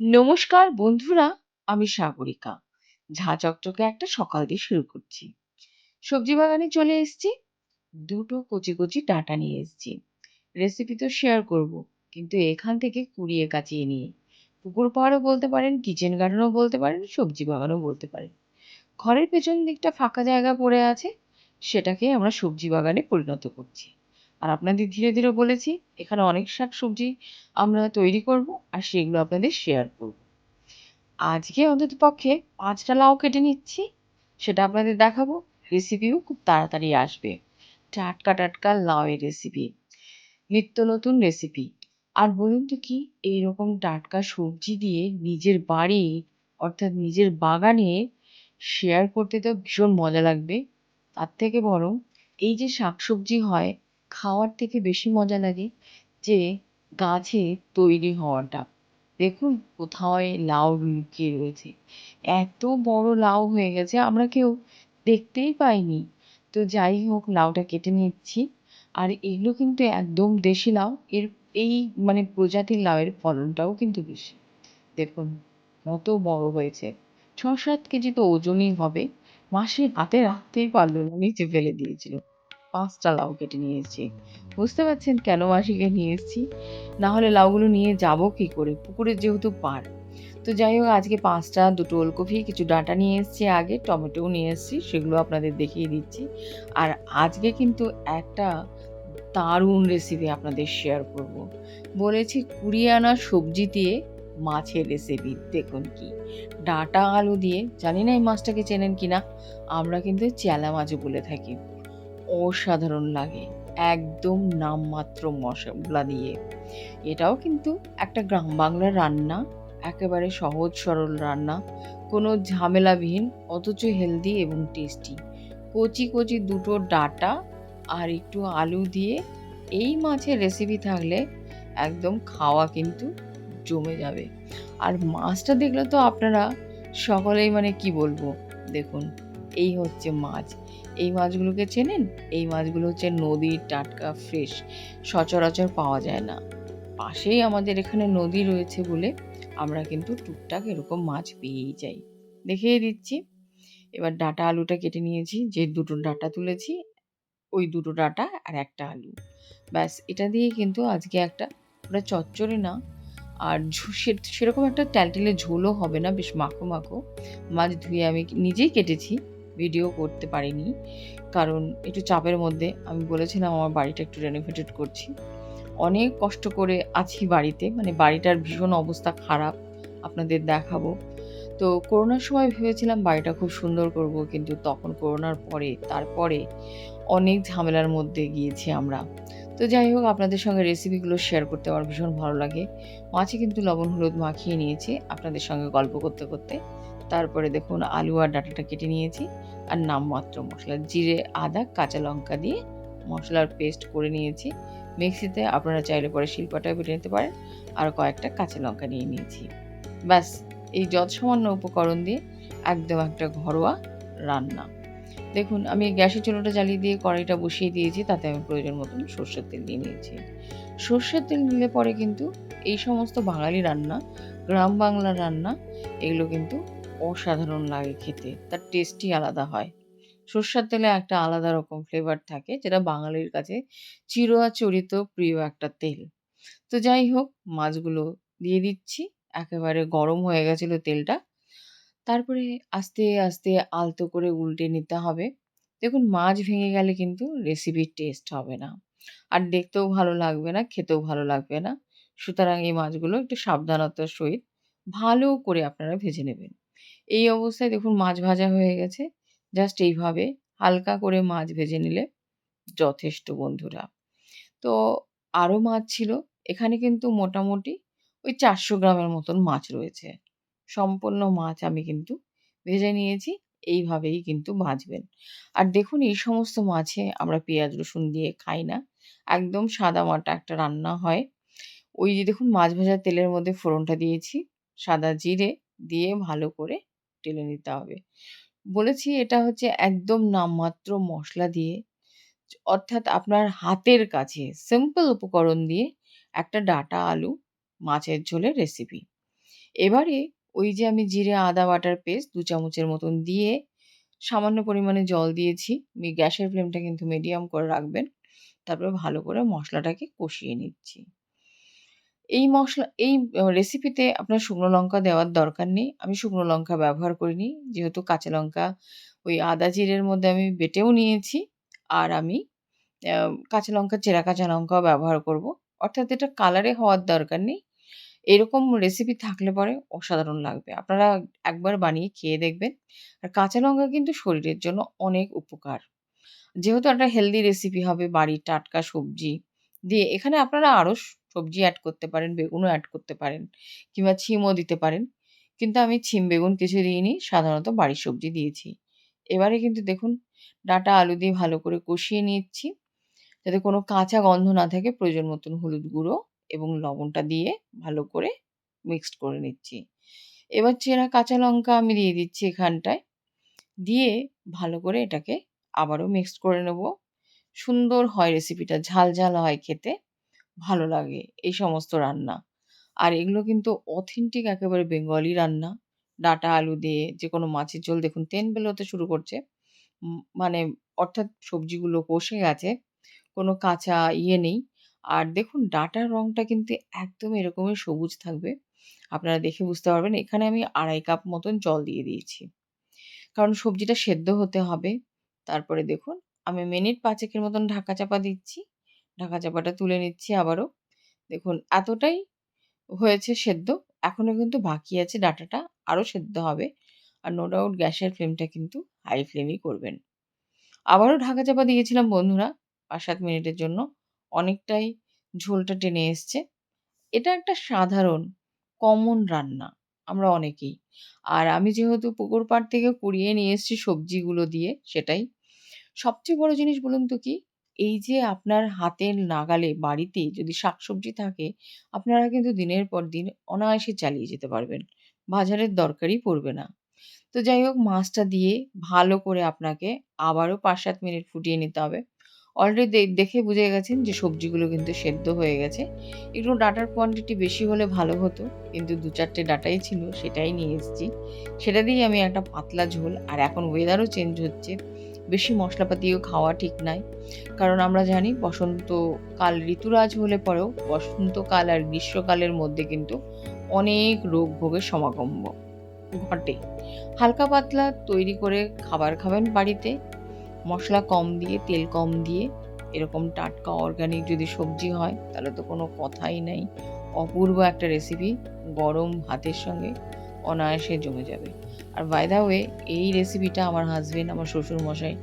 নমস্কার বন্ধুরা, আমি সাগরিকা। ঝাঁ চকচকে একটা সকাল দিয়ে শুরু করছি। সবজি বাগানে চলে এসেছি। দুটো কচি, কচি ডাঁটা নিয়ে এসছি রেসিপি তো শেয়ার করব, কিন্তু এখান থেকে কুড়িয়ে কাচিয়ে নিয়ে। পুকুর পাহাড়ও বলতে পারেন, কিচেন গার্ডেনও বলতে পারেন, সবজি বাগানও বলতে পারেন। ঘরের পেছন দিকটা ফাঁকা জায়গা পড়ে আছে, সেটাকে আমরা সবজি বাগানে পরিণত করছি। আর আপনাদের ধীরে ধীরে বলেছি, এখানে অনেক শাক সবজি আমরা তৈরি করব আর সেগুলো আপনাদের শেয়ার করব। আজকে অন্তত পক্ষে পাঁচটা লাউ কেটে নিচ্ছি, সেটা আপনাদের দেখাবো রেসিপিও খুব তাড়াতাড়ি আসবে। টাটকা টাটকা লাউয়ের রেসিপি নিত্য নতুন রেসিপি আর বলুন তো কি, এইরকম টাটকা সবজি দিয়ে নিজের বাড়ি, অর্থাৎ নিজের বাগানে শেয়ার করতে তো ভীষণ মজা লাগবে। তার থেকে বরং এই যে শাকসবজি হয় খাওয়ার থেকে বেশি মজা লাগে যে গাছে তৈরি হওয়াটা। দেখুন কোথাও লাউ লুকিয়ে রয়েছে। এত বড় লাউ হয়ে গেছে, আমরা কেউ দেখতেই পাইনি। তো যাই হোক, লাউটা কেটে নিচ্ছি। আর এগুলো কিন্তু একদম দেশি লাউ, এর এই মানে প্রজাতির লাউয়ের ফলনটাও কিন্তু বেশি। দেখুন, কত বড় হয়েছে। ছ সাত কেজি তো ওজনই হবে। মাসি হাতে রাখতেই পারল না, নিচে ফেলে দিয়েছিল। পাঁচটা লাউ কেটে নিয়ে এসেছি। বুঝতে পারছেন কেন মাসিকে নিয়ে এসেছি? না হলে লাউগুলো নিয়ে যাব কি করে? পুকুরের যেহেতু পার তো যাই হোক, আজকে পাঁচটা, দুটো ওলকপি, কিছু ডাঁটা নিয়ে এসেছি আগে, টমেটোও নিয়ে এসেছি, সেগুলো আপনাদের দেখিয়ে দিচ্ছি। আর আজকে কিন্তু একটা দারুণ রেসিপি আপনাদের শেয়ার করব। বলেছি কুড়ি আনা সবজি দিয়ে মাছের রেসিপি দেখুন কি। ডাটা আলু দিয়ে, জানি না এই মাছটাকে চেনেন কিনা, আমরা কিন্তু চেলা মাছও বলে থাকি। অসাধারণ লাগে। একদম নামমাত্র মশলা দিয়ে। এটাও কিন্তু একটা গ্রাম বাংলার রান্না, একেবারে সহজ সরল রান্না। কোনো ঝামেলাবিহীন, অথচ হেলদি এবং টেস্টি কচি কচি দুটো ডাটা আর একটু আলু দিয়ে এই মাছের রেসিপি থাকলে একদম খাওয়া কিন্তু জমে যাবে। আর মাছটা দেখলে তো আপনারা সকলেই মানে কি বলব? দেখুন এই হচ্ছে মাছ। এই মাছগুলোকে চেনেন? এই মাছগুলো হচ্ছে নদীর টাটকা ফ্রেশ সচরাচর পাওয়া যায় না। পাশেই আমাদের এখানে নদী রয়েছে বলে আমরা কিন্তু টুকটাক এরকম মাছ পেয়েই যাই। দেখিয়ে দিচ্ছি। এবার ডাটা আলুটা কেটে নিয়েছি। যে দুটো ডাটা তুলেছি, ওই দুটো ডাটা আর একটা আলু। ব্যাস, এটা দিয়ে কিন্তু আজকে একটা ওটা চচ্চড়ি না, আর সেরকম একটা ট্যালটেলে ঝোলও হবে না, বেশ মাখো মাখো মাছ ধুয়ে আমি নিজেই কেটেছি। ভিডিও করতে পারিনি। কারণ একটু চাপের মধ্যে আমি বলেছিলাম আমার বাড়িটা একটু রেনোভেটেড করছি। অনেক কষ্ট করে আছি বাড়িতে মানে বাড়িটার ভীষণ অবস্থা খারাপ, আপনাদের দেখাবো। তো করোনার সময় ভেবেছিলাম বাড়িটা খুব সুন্দর করব, কিন্তু তখন করোনার পরে, তারপরে অনেক ঝামেলার মধ্যে গিয়েছি আমরা। তো যাই হোক, আপনাদের সঙ্গে রেসিপিগুলো শেয়ার করতে আমার ভীষণ ভালো লাগে। মাছে কিন্তু লবণ হলুদ মাখিয়ে নিয়েছি, আপনাদের সঙ্গে গল্প করতে করতে। তারপরে দেখুন আলু আর ডাটাটা কেটে নিয়েছি। আর নামমাত্র মশলা, জিরে, আদা, কাঁচা লঙ্কা দিয়ে মশলার পেস্ট করে নিয়েছি। মিক্সিতে আপনারা চাইলে পরে শিল্পাটায় বেটে নিতে পারেন। আর কয়েকটা কাঁচা লঙ্কা নিয়ে নিয়েছি। ব্যাস, এই যত সামান্য উপকরণ দিয়ে একদম একটা ঘরোয়া রান্না। দেখুন, আমি গ্যাসের চুলোটা জ্বালিয়ে দিয়ে কড়াইটা বসিয়ে দিয়েছি, তাতে আমি প্রয়োজন মতন সর্ষের তেল দিয়ে নিয়েছি। সর্ষের তেল দিলে পরে কিন্তু এই সমস্ত বাঙালি রান্না, গ্রাম বাংলার রান্না, এগুলো কিন্তু অসাধারণ লাগে খেতে। তার টেস্টই আলাদা হয়। সর্ষের তেলে একটা আলাদা রকম ফ্লেভার থাকে, যেটা বাঙালির কাছে চিরাচরিত প্রিয় একটা তেল। তো যাই হোক, মাছগুলো দিয়ে দিচ্ছি। একেবারে গরম হয়ে গেছিল তেলটা। তারপরে আস্তে আস্তে আলতো করে উল্টে নিতে হবে। দেখুন, মাছ ভেঙে গেলে কিন্তু রেসিপির টেস্ট হবে না। আর দেখতেও ভালো লাগবে না, খেতেও ভালো লাগবে না। সুতরাং এই মাছগুলো একটু সাবধানতার সহিত ভালো করে আপনারা ভেজে নেবেন। এই অবস্থায় দেখুন মাছ ভাজা হয়ে গেছে। জাস্ট এইভাবে হালকা করে মাছ ভেজে নিলে যথেষ্ট বন্ধুরা। তো আরও মাছ ছিল। এখানে কিন্তু মোটামুটি ওই চারশো গ্রামের মতন মাছ রয়েছে। সম্পূর্ণ মাছ আমি কিন্তু ভেজে নিয়েছি, এইভাবেই কিন্তু ভাজবেন। আর দেখুন এই সমস্ত মাছে আমরা পেঁয়াজ, রসুন দিয়ে খাই না। একদম সাদা মাটা একটা রান্না হয়। ওই যে দেখুন মাছ ভাজার তেলের মধ্যে ফোড়নটা দিয়েছি, সাদা জিরে দিয়ে ভালো করে টেলে নিতে হবে বলেছি এটা হচ্ছে একদম নামমাত্র মশলা দিয়ে, অর্থাৎ আপনার হাতের কাছে সিম্পল উপকরণ দিয়ে একটা ডাটা আলু মাছের ঝোলের রেসিপি এবারে ওই যে আমি জিরে, আদা, বাটার পেস্ট দু চামচের মতন দিয়ে সামান্য পরিমাণে জল দিয়েছি। গ্যাসের ফ্লেমটা কিন্তু মিডিয়াম করে রাখবেন। তারপরে ভালো করে মশলাটাকে কষিয়ে নিচ্ছি। এই মশলা, এই রেসিপিতে আপনার শুকনো লঙ্কা দেওয়ার দরকার নেই। আমি শুকনো লঙ্কা ব্যবহার করিনি। যেহেতু কাঁচা লঙ্কা ওই আদা জিরের মধ্যে আমি বেটেও নিয়েছি। আর আমি কাঁচা লঙ্কা, চেরা কাঁচা লঙ্কাও ব্যবহার করব। অর্থাৎ এটা কালারে হওয়ার দরকার নেই। এরকম রেসিপি থাকলে পরে অসাধারণ লাগবে। আপনারা একবার বানিয়ে খেয়ে দেখবেন। আর কাঁচা লঙ্কা কিন্তু শরীরের জন্য অনেক উপকার। যেহেতু একটা হেলদি রেসিপি হবে বাড়ির টাটকা সবজি দিয়ে এখানে আপনারা আরও সবজি অ্যাড করতে পারেন, বেগুনও অ্যাড করতে পারেন কিংবা ছিমও দিতে পারেন। কিন্তু আমি ছিম, বেগুন কিছু দিইনি। সাধারণত বাড়ির সবজি দিয়েছি। এবারে কিন্তু দেখুন ডাঁটা, আলু দিয়ে ভালো করে কষিয়ে নিচ্ছি। যাতে কোনো কাঁচা গন্ধ না থাকে প্রয়োজন মতন হলুদ গুঁড়ো এবং লবণটা দিয়ে ভালো করে মিক্সড করে নিচ্ছি। এবার চেরা কাঁচা লঙ্কা আমি দিয়ে দিচ্ছি এখানটায়। দিয়ে ভালো করে এটাকে আবারও মিক্সড করে নেব। সুন্দর হয় রেসিপিটা। ঝাল, ঝাল হয় খেতে। ভালো লাগে এই সমস্ত রান্না। আর এগুলো কিন্তু অথেন্টিক একেবারে বেঙ্গলি রান্না। ডাটা আলু দিয়ে যে কোনো মাছের ঝোল দেখুন তেল বেরোতে শুরু করছে। মানে অর্থাৎ সবজিগুলো কষে গেছে। কোনো কাঁচা ইয়ে নেই। আর দেখুন ডাটার রংটা কিন্তু একদম এরকমই সবুজ থাকবে। আপনারা দেখে বুঝতে পারবেন। এখানে আমি ২.৫ কাপ মতন জল দিয়ে দিয়েছি। কারণ সবজিটা সেদ্ধ হতে হবে। তারপরে দেখুন আমি মিনিট পাঁচেকের মতন ঢাকা চাপা দিচ্ছি। ঢাকা চাপাটা তুলে নিচ্ছি আবারও। দেখুন, এতটাই হয়েছে সেদ্ধ। এখনও কিন্তু বাকি আছে ডাটাটা, আরও সেদ্ধ হবে। আর নো ডাউট গ্যাসের ফ্লেমটা কিন্তু হাই ফ্লেমই করবেন। আবারও ঢাকা চাপা দিয়েছিলাম বন্ধুরা ৫-৭ মিনিটের জন্য। অনেকটাই ঝোলটা টেনে এসছে। এটা একটা সাধারণ কমন রান্না। আমরা অনেকেই। আর আমি যেহেতু পুকুর পাড় থেকে কুড়িয়ে নিয়ে এসেছি সবজিগুলো দিয়ে সেটাই। সবচেয়ে বড় জিনিস বলুন তো কি? এই যে আপনার হাতের নাগালে বাড়িতে যদি শাকসবজি থাকে, আপনারা কিন্তু দিনের পর দিন অনায়াসে চালিয়ে যেতে পারবেন। বাজারের দরকারই পড়বে না। তো যাই হোক মাছটা দিয়ে ভালো করে আপনাকে আবারও ৫-৭ মিনিট ফুটিয়ে নিতে হবে। অলরেডি দেখে বুঝে গেছেন যে সবজিগুলো কিন্তু সেদ্ধ হয়ে গেছে। একটু ডাটার কোয়ান্টিটি বেশি হলে ভালো হতো। কিন্তু দু চারটে ডাটাই ছিল সেটাই নিয়ে এসেছি। সেটা দিয়েই আমি একটা পাতলা ঝোল আর এখন ওয়েদারও চেঞ্জ হচ্ছে। বেশি মশলাপাতিও খাওয়া ঠিক নয়। কারণ আমরা জানি বসন্তকাল ঋতুরাজ হলে পরেও বসন্তকাল আর গ্রীষ্মকালের মধ্যে কিন্তু অনেক রোগ ভোগের সমাগম ঘটে। হালকা পাতলা তৈরি করে খাবার খাবেন বাড়িতে। মশলা কম দিয়ে, তেল কম দিয়ে এরকম টাটকা অর্গানিক যদি সবজি হয় তাহলে তো কোনো কথাই নেই। অপূর্ব একটা রেসিপি গরম ভাতের সঙ্গে অনায়াসে জমে যাবে। আর বাই দা ওয়ে এই রেসিপিটা আমার হাজবেন্ড আমার শ্বশুরমশাই